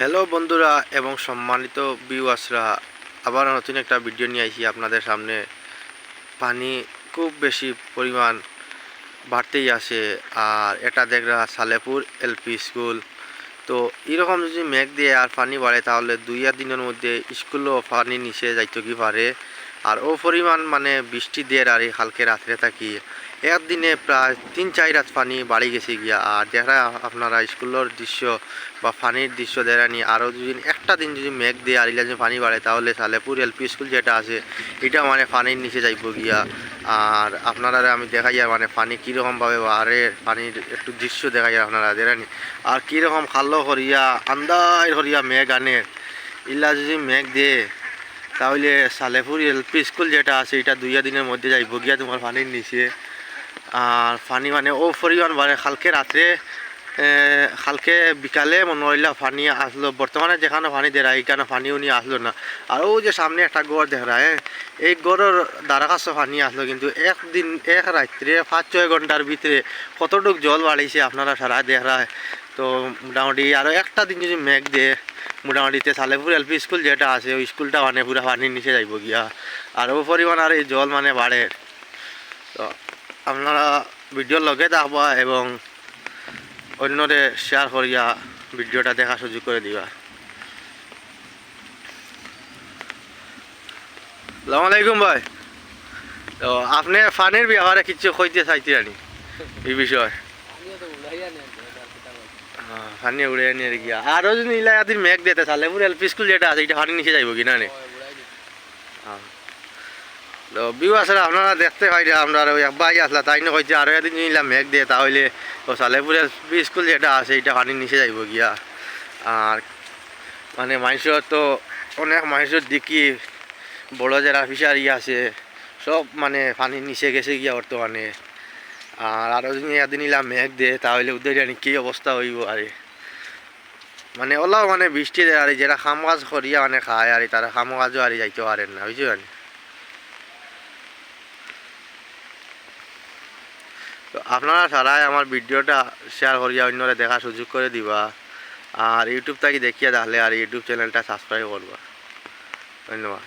Hello বন্ধুরা, এবং সম্মানিত ভিউয়ার্সরা আবার নতুন একটা ভিডিও নিয়ে আইছি আপনাদের সামনে। পানি খুব বেশি পরিমাণ বাড়তেই আসে আর এটা দেখরা সালেপুর এলপি স্কুল। তো এরকম যদি মেঘ দিয়ে আর পানি বাড়ে, তাহলে দুই আর দিনের মধ্যে স্কুলও পানি নিচে যাইতে কি পারে? আর ও পরিমাণ মানে বৃষ্টি দিয়ে আর এই হালকে রাত্রে থাকি। একদিনে প্রায় তিন, চার রাত পানি বাড়ি গেছে গিয়া। আর দেখা আপনারা স্কুলের দৃশ্য বা পানির দৃশ্য দেখা নিয়ে আরও যদি একটা দিন যদি মেঘ দিয়ে আর যদি পানি বাড়ে, তাহলে সালেপুর এলপি স্কুল যেটা আছে, এটা মানে পানির নিচে যাইব গিয়া। আর আপনারা আমি দেখাই আর মানে পানি কীরকমভাবে বাড়ে, পানির একটু দৃশ্য দেখাই আপনারা দেখানি আর কীরকম খাল্লো হরিয়া আন্দার হরিয়া মেঘ আনে। ইলা যদি মেঘ দিয়ে তাহলে সালেপুর এলপি স্কুল যেটা আছে, এটা দুইয়া দিনের মধ্যে যাইব গিয়া তোমার পানির নিচে। আর পানি মানে ও পরিমাণ বাড়ে। কালকে রাত্রে কালকে বিকালে মনে হইলা পানি আসলো। বর্তমানে যেখানে পানি দেয় এইখানে পানিও নিয়ে আসলো না। আর ও যে সামনে একটা গড় দেখা এই গড়ের দ্বারা কাছে পানি আসলো। কিন্তু একদিন, এক রাত্রে, পাঁচ, ছয় ঘণ্টার ভিতরে কতটুক জল বাড়িছে আপনারা সারা দেখা তো মোটামুটি আরও একটা দিন যদি মেঘ দিয়ে মোটামুটিতে সালেপুর এলপি স্কুল যেটা আছে, ওই স্কুলটা মানে পুরো পানির নিচে যাইব গিয়া। আর ও পরিমাণ আর এই জল মানে বাড়ে। তো আপনারা ভিডিওর লগে দেখবা এবং অন্যরে শেয়ার করিয়া ভিডিওটা দেখা সুযোগ করে দিবা। সালাম আলাইকুম ভাই। তো আপনি ফানির ব্যাপারে কিছু কইতে চাইতে আনি এই বিষয়। ফানি উড়ে নিয়ে গিয়া। আরও যদি ইলা এদিন মেঘ দিতে তাহলে পুরো এলপি স্কুল যেটা আছে এটা ফানি নিচে যাইব কিনা নে। তো বিউ আসলে আপনারা দেখতে পাই আমরা ওই একবার আসলা তাই না কইছে আরও এদিন নিলাম মেঘ দিয়ে তাহলে ও সালেপুরের স্কুল যেটা আছে এটা পানি নিচে যাইব গিয়া। আর মানে মানুষের তো অনেক মানুষের দেখি বড় যারা ফিশারি আছে সব মানে পানির নিচে গেছে গিয়া বর্তমানে। আর আরও যদি নিলাম মেঘ দিয়ে তাহলে ওদের জানি কী অবস্থা হইব আরে। মানে ওলাও মানে বৃষ্টি দেয়, আর যারা খাম কাজ করিয়া মানে খায়, আর তারা খাম কাজও আর যাইতে পারেন না বুঝছ জানি তো আপনারা সবাই আমার ভিডিওটা শেয়ার করিয়া অন্যরা দেখার সুযোগ করে দিবা, আর ইউটিউব থেকে দেখিয়া তাহলে আর ইউটিউব চ্যানেলটা সাবস্ক্রাইব করবা। ধন্যবাদ।